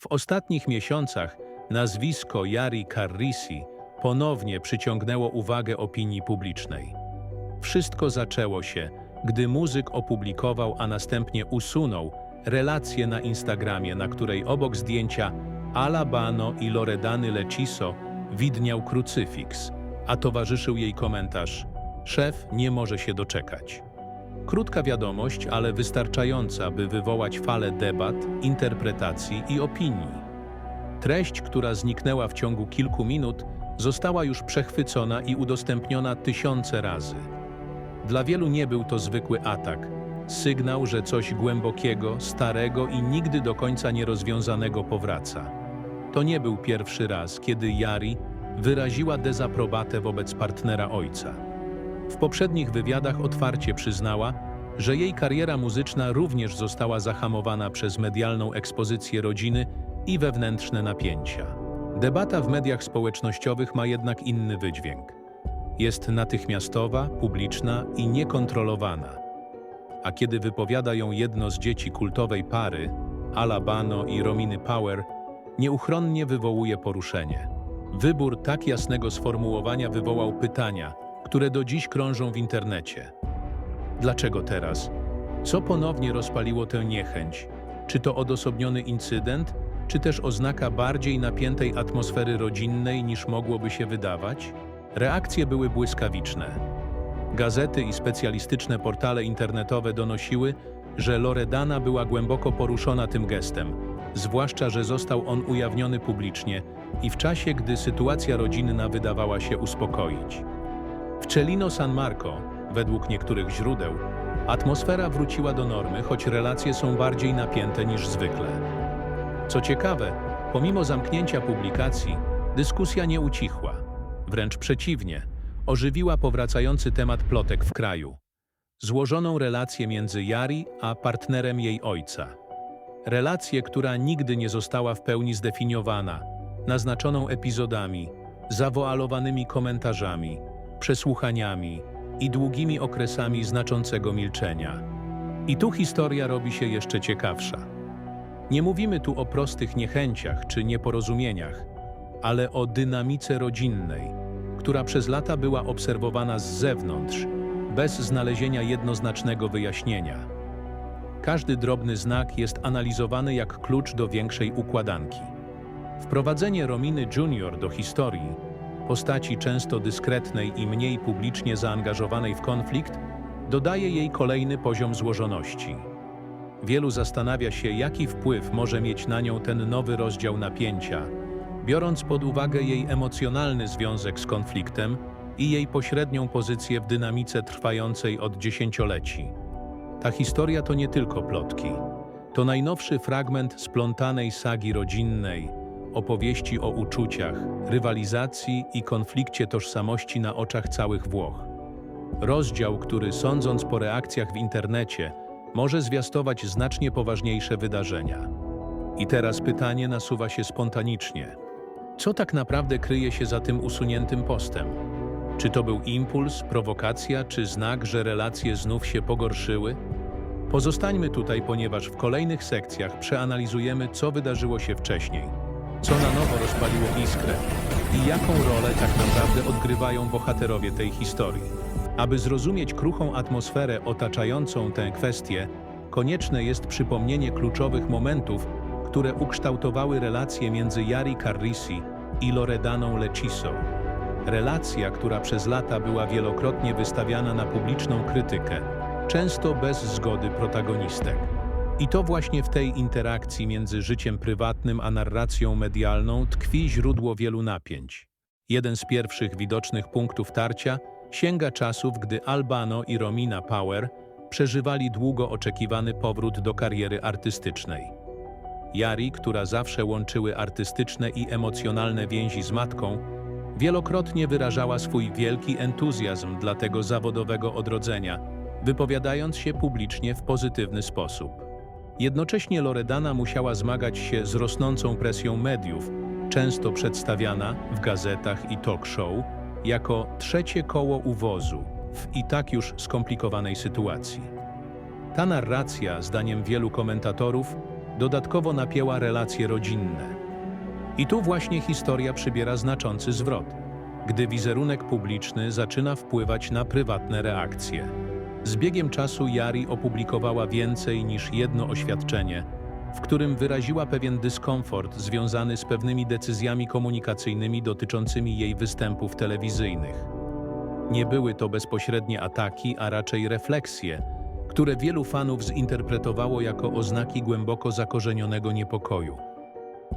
W ostatnich miesiącach nazwisko Yari Carrisi ponownie przyciągnęło uwagę opinii publicznej. Wszystko zaczęło się, gdy muzyk opublikował, a następnie usunął relację na Instagramie, na której obok zdjęcia Alabano i Loredany Leciso widniał krucyfiks, a towarzyszył jej komentarz Szef nie może się doczekać. Krótka wiadomość, ale wystarczająca, by wywołać falę debat, interpretacji i opinii. Treść, która zniknęła w ciągu kilku minut, została już przechwycona i udostępniona tysiące razy. Dla wielu nie był to zwykły atak, sygnał, że coś głębokiego, starego i nigdy do końca nierozwiązanego powraca. To nie był pierwszy raz, kiedy Yari wyraziła dezaprobatę wobec partnera ojca. W poprzednich wywiadach otwarcie przyznała, że jej kariera muzyczna również została zahamowana przez medialną ekspozycję rodziny i wewnętrzne napięcia. Debata w mediach społecznościowych ma jednak inny wydźwięk. Jest natychmiastowa, publiczna i niekontrolowana. A kiedy wypowiada ją jedno z dzieci kultowej pary, Alabano i Rominy Power, nieuchronnie wywołuje poruszenie. Wybór tak jasnego sformułowania wywołał pytania, które do dziś krążą w internecie. Dlaczego teraz? Co ponownie rozpaliło tę niechęć? Czy to odosobniony incydent, czy też oznaka bardziej napiętej atmosfery rodzinnej niż mogłoby się wydawać? Reakcje były błyskawiczne. Gazety i specjalistyczne portale internetowe donosiły, że Loredana była głęboko poruszona tym gestem, zwłaszcza, że został on ujawniony publicznie i w czasie, gdy sytuacja rodzinna wydawała się uspokoić. W Celino San Marco, według niektórych źródeł, atmosfera wróciła do normy, choć relacje są bardziej napięte niż zwykle. Co ciekawe, pomimo zamknięcia publikacji, dyskusja nie ucichła. Wręcz przeciwnie, ożywiła powracający temat plotek w kraju. Złożoną relację między Yari a partnerem jej ojca. Relację, która nigdy nie została w pełni zdefiniowana, naznaczoną epizodami, zawoalowanymi komentarzami, przesłuchaniami i długimi okresami znaczącego milczenia. I tu historia robi się jeszcze ciekawsza. Nie mówimy tu o prostych niechęciach czy nieporozumieniach, ale o dynamice rodzinnej, która przez lata była obserwowana z zewnątrz, bez znalezienia jednoznacznego wyjaśnienia. Każdy drobny znak jest analizowany jak klucz do większej układanki. Wprowadzenie Rominy Junior do historii, postaci często dyskretnej i mniej publicznie zaangażowanej w konflikt, dodaje jej kolejny poziom złożoności. Wielu zastanawia się, jaki wpływ może mieć na nią ten nowy rozdział napięcia, biorąc pod uwagę jej emocjonalny związek z konfliktem i jej pośrednią pozycję w dynamice trwającej od dziesięcioleci. Ta historia to nie tylko plotki. To najnowszy fragment splątanej sagi rodzinnej, opowieści o uczuciach, rywalizacji i konflikcie tożsamości na oczach całych Włoch. Rozdział, który sądząc po reakcjach w internecie, może zwiastować znacznie poważniejsze wydarzenia. I teraz pytanie nasuwa się spontanicznie. Co tak naprawdę kryje się za tym usuniętym postem? Czy to był impuls, prowokacja, czy znak, że relacje znów się pogorszyły? Pozostańmy tutaj, ponieważ w kolejnych sekcjach przeanalizujemy, co wydarzyło się wcześniej, co na nowo rozpaliło iskrę i jaką rolę tak naprawdę odgrywają bohaterowie tej historii. Aby zrozumieć kruchą atmosferę otaczającą tę kwestię, konieczne jest przypomnienie kluczowych momentów, które ukształtowały relacje między Yari Carrisi i Loredaną Leciso. Relacja, która przez lata była wielokrotnie wystawiana na publiczną krytykę, często bez zgody protagonistek. I to właśnie w tej interakcji między życiem prywatnym a narracją medialną tkwi źródło wielu napięć. Jeden z pierwszych widocznych punktów tarcia sięga czasów, gdy Albano i Romina Power przeżywali długo oczekiwany powrót do kariery artystycznej. Yari, która zawsze łączyły artystyczne i emocjonalne więzi z matką, wielokrotnie wyrażała swój wielki entuzjazm dla tego zawodowego odrodzenia, wypowiadając się publicznie w pozytywny sposób. Jednocześnie Loredana musiała zmagać się z rosnącą presją mediów, często przedstawiana w gazetach i talk show jako trzecie koło uwozu w i tak już skomplikowanej sytuacji. Ta narracja, zdaniem wielu komentatorów, dodatkowo napięła relacje rodzinne. I tu właśnie historia przybiera znaczący zwrot, gdy wizerunek publiczny zaczyna wpływać na prywatne reakcje. Z biegiem czasu Jari opublikowała więcej niż jedno oświadczenie, w którym wyraziła pewien dyskomfort związany z pewnymi decyzjami komunikacyjnymi dotyczącymi jej występów telewizyjnych. Nie były to bezpośrednie ataki, a raczej refleksje, które wielu fanów zinterpretowało jako oznaki głęboko zakorzenionego niepokoju.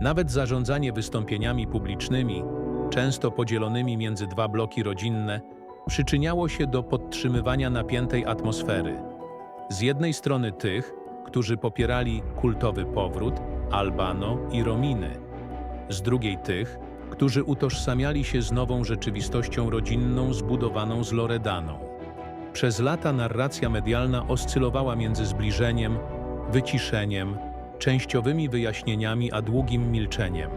Nawet zarządzanie wystąpieniami publicznymi, często podzielonymi między dwa bloki rodzinne, przyczyniało się do podtrzymywania napiętej atmosfery. Z jednej strony tych, którzy popierali kultowy powrót, Albano i Rominy, z drugiej tych, którzy utożsamiali się z nową rzeczywistością rodzinną zbudowaną z Loredaną. Przez lata narracja medialna oscylowała między zbliżeniem, wyciszeniem, częściowymi wyjaśnieniami a długim milczeniem.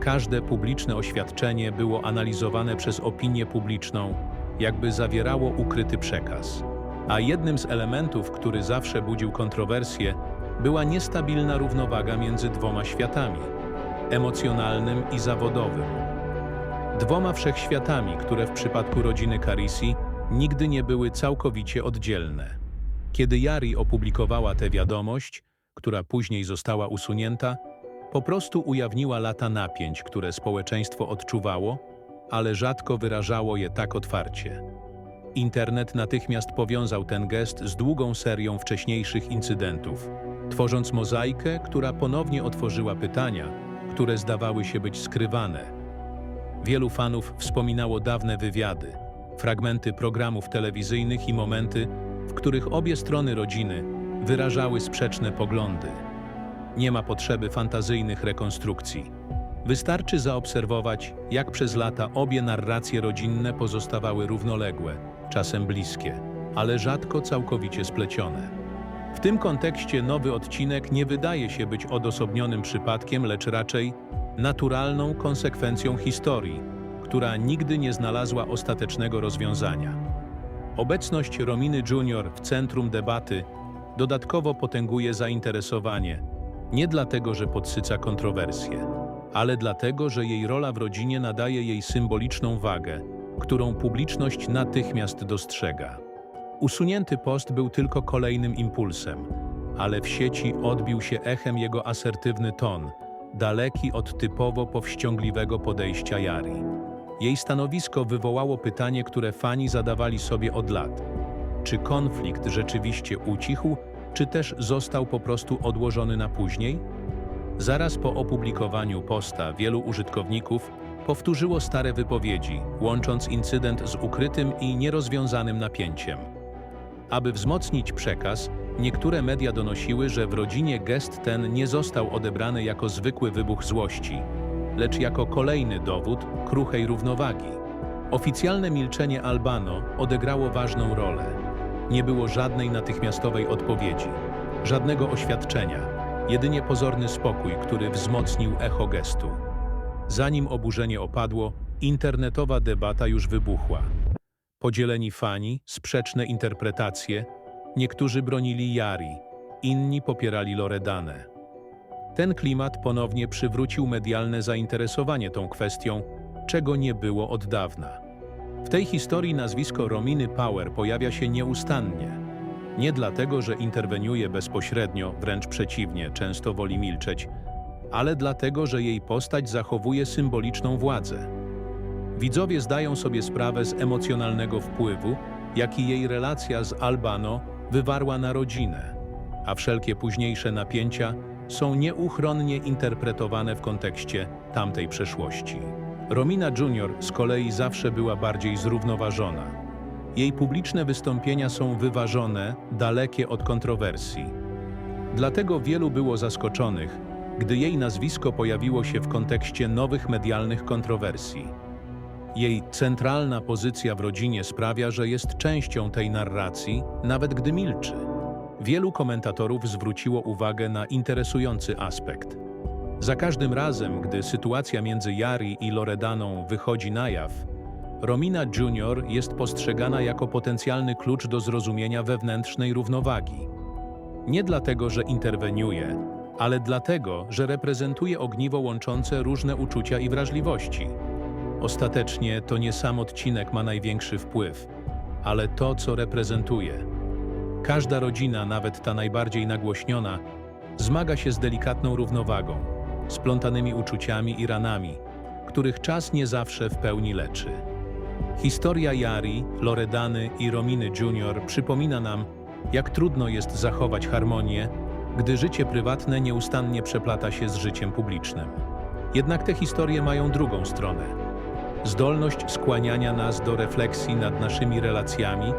Każde publiczne oświadczenie było analizowane przez opinię publiczną, jakby zawierało ukryty przekaz. A jednym z elementów, który zawsze budził kontrowersje, była niestabilna równowaga między dwoma światami emocjonalnym i zawodowym. Dwoma wszechświatami, które w przypadku rodziny Carisi nigdy nie były całkowicie oddzielne. Kiedy Jari opublikowała tę wiadomość, która później została usunięta, po prostu ujawniła lata napięć, które społeczeństwo odczuwało, ale rzadko wyrażało je tak otwarcie. Internet natychmiast powiązał ten gest z długą serią wcześniejszych incydentów, tworząc mozaikę, która ponownie otworzyła pytania, które zdawały się być skrywane. Wielu fanów wspominało dawne wywiady, fragmenty programów telewizyjnych i momenty, w których obie strony rodziny wyrażały sprzeczne poglądy. Nie ma potrzeby fantazyjnych rekonstrukcji. Wystarczy zaobserwować, jak przez lata obie narracje rodzinne pozostawały równoległe, czasem bliskie, ale rzadko całkowicie splecione. W tym kontekście nowy odcinek nie wydaje się być odosobnionym przypadkiem, lecz raczej naturalną konsekwencją historii, która nigdy nie znalazła ostatecznego rozwiązania. Obecność Rominy Jr. w centrum debaty dodatkowo potęguje zainteresowanie, nie dlatego, że podsyca kontrowersje, ale dlatego, że jej rola w rodzinie nadaje jej symboliczną wagę, którą publiczność natychmiast dostrzega. Usunięty post był tylko kolejnym impulsem, ale w sieci odbił się echem jego asertywny ton, daleki od typowo powściągliwego podejścia Jari. Jej stanowisko wywołało pytanie, które fani zadawali sobie od lat. Czy konflikt rzeczywiście ucichł, czy też został po prostu odłożony na później? Zaraz po opublikowaniu posta wielu użytkowników powtórzyło stare wypowiedzi, łącząc incydent z ukrytym i nierozwiązanym napięciem. Aby wzmocnić przekaz, niektóre media donosiły, że w rodzinie gest ten nie został odebrany jako zwykły wybuch złości, lecz jako kolejny dowód kruchej równowagi. Oficjalne milczenie Albano odegrało ważną rolę. Nie było żadnej natychmiastowej odpowiedzi, żadnego oświadczenia, jedynie pozorny spokój, który wzmocnił echo gestu. Zanim oburzenie opadło, internetowa debata już wybuchła. Podzieleni fani, sprzeczne interpretacje, niektórzy bronili Jari, inni popierali Loredanę. Ten klimat ponownie przywrócił medialne zainteresowanie tą kwestią, czego nie było od dawna. W tej historii nazwisko Rominy Power pojawia się nieustannie. Nie dlatego, że interweniuje bezpośrednio, wręcz przeciwnie, często woli milczeć, ale dlatego, że jej postać zachowuje symboliczną władzę. Widzowie zdają sobie sprawę z emocjonalnego wpływu, jaki jej relacja z Albano wywarła na rodzinę, a wszelkie późniejsze napięcia są nieuchronnie interpretowane w kontekście tamtej przeszłości. Romina Jr. z kolei zawsze była bardziej zrównoważona. Jej publiczne wystąpienia są wyważone, dalekie od kontrowersji. Dlatego wielu było zaskoczonych, gdy jej nazwisko pojawiło się w kontekście nowych medialnych kontrowersji. Jej centralna pozycja w rodzinie sprawia, że jest częścią tej narracji, nawet gdy milczy. Wielu komentatorów zwróciło uwagę na interesujący aspekt. Za każdym razem, gdy sytuacja między Jari i Loredaną wychodzi na jaw, Romina Jr. jest postrzegana jako potencjalny klucz do zrozumienia wewnętrznej równowagi. Nie dlatego, że interweniuje, ale dlatego, że reprezentuje ogniwo łączące różne uczucia i wrażliwości. Ostatecznie to nie sam odcinek ma największy wpływ, ale to, co reprezentuje. Każda rodzina, nawet ta najbardziej nagłośniona, zmaga się z delikatną równowagą, splątanymi uczuciami i ranami, których czas nie zawsze w pełni leczy. Historia Jari, Loredany i Rominy Jr. przypomina nam, jak trudno jest zachować harmonię, gdy życie prywatne nieustannie przeplata się z życiem publicznym. Jednak te historie mają drugą stronę. Zdolność skłaniania nas do refleksji nad naszymi relacjami,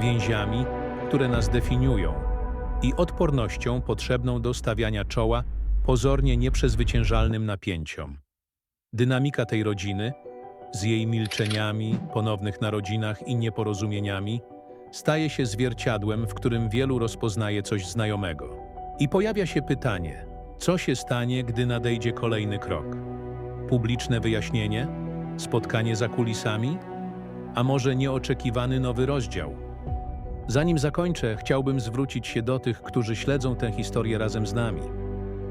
więziami, które nas definiują, i odpornością potrzebną do stawiania czoła pozornie nieprzezwyciężalnym napięciom. Dynamika tej rodziny, z jej milczeniami, ponownych narodzinach i nieporozumieniami, staje się zwierciadłem, w którym wielu rozpoznaje coś znajomego. I pojawia się pytanie, co się stanie, gdy nadejdzie kolejny krok? Publiczne wyjaśnienie? Spotkanie za kulisami? A może nieoczekiwany nowy rozdział? Zanim zakończę, chciałbym zwrócić się do tych, którzy śledzą tę historię razem z nami.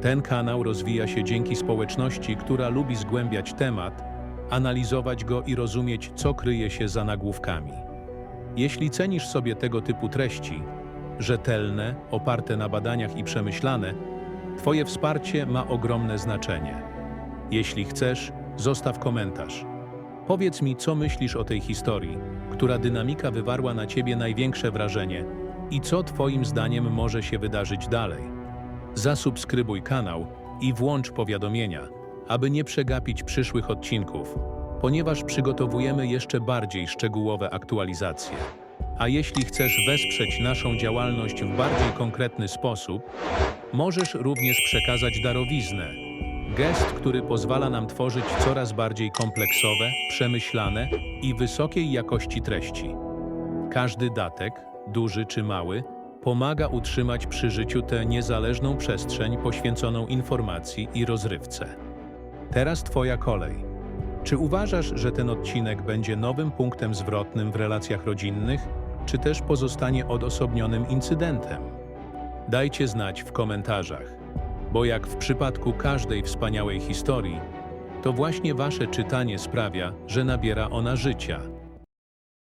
Ten kanał rozwija się dzięki społeczności, która lubi zgłębiać temat, analizować go i rozumieć, co kryje się za nagłówkami. Jeśli cenisz sobie tego typu treści, rzetelne, oparte na badaniach i przemyślane, Twoje wsparcie ma ogromne znaczenie. Jeśli chcesz, zostaw komentarz. Powiedz mi, co myślisz o tej historii, która dynamika wywarła na Ciebie największe wrażenie i co Twoim zdaniem może się wydarzyć dalej. Zasubskrybuj kanał i włącz powiadomienia, aby nie przegapić przyszłych odcinków, ponieważ przygotowujemy jeszcze bardziej szczegółowe aktualizacje. A jeśli chcesz wesprzeć naszą działalność w bardziej konkretny sposób, możesz również przekazać darowiznę. Gest, który pozwala nam tworzyć coraz bardziej kompleksowe, przemyślane i wysokiej jakości treści. Każdy datek, duży czy mały, pomaga utrzymać przy życiu tę niezależną przestrzeń poświęconą informacji i rozrywce. Teraz Twoja kolej. Czy uważasz, że ten odcinek będzie nowym punktem zwrotnym w relacjach rodzinnych, czy też pozostanie odosobnionym incydentem? Dajcie znać w komentarzach, bo jak w przypadku każdej wspaniałej historii, to właśnie Wasze czytanie sprawia, że nabiera ona życia.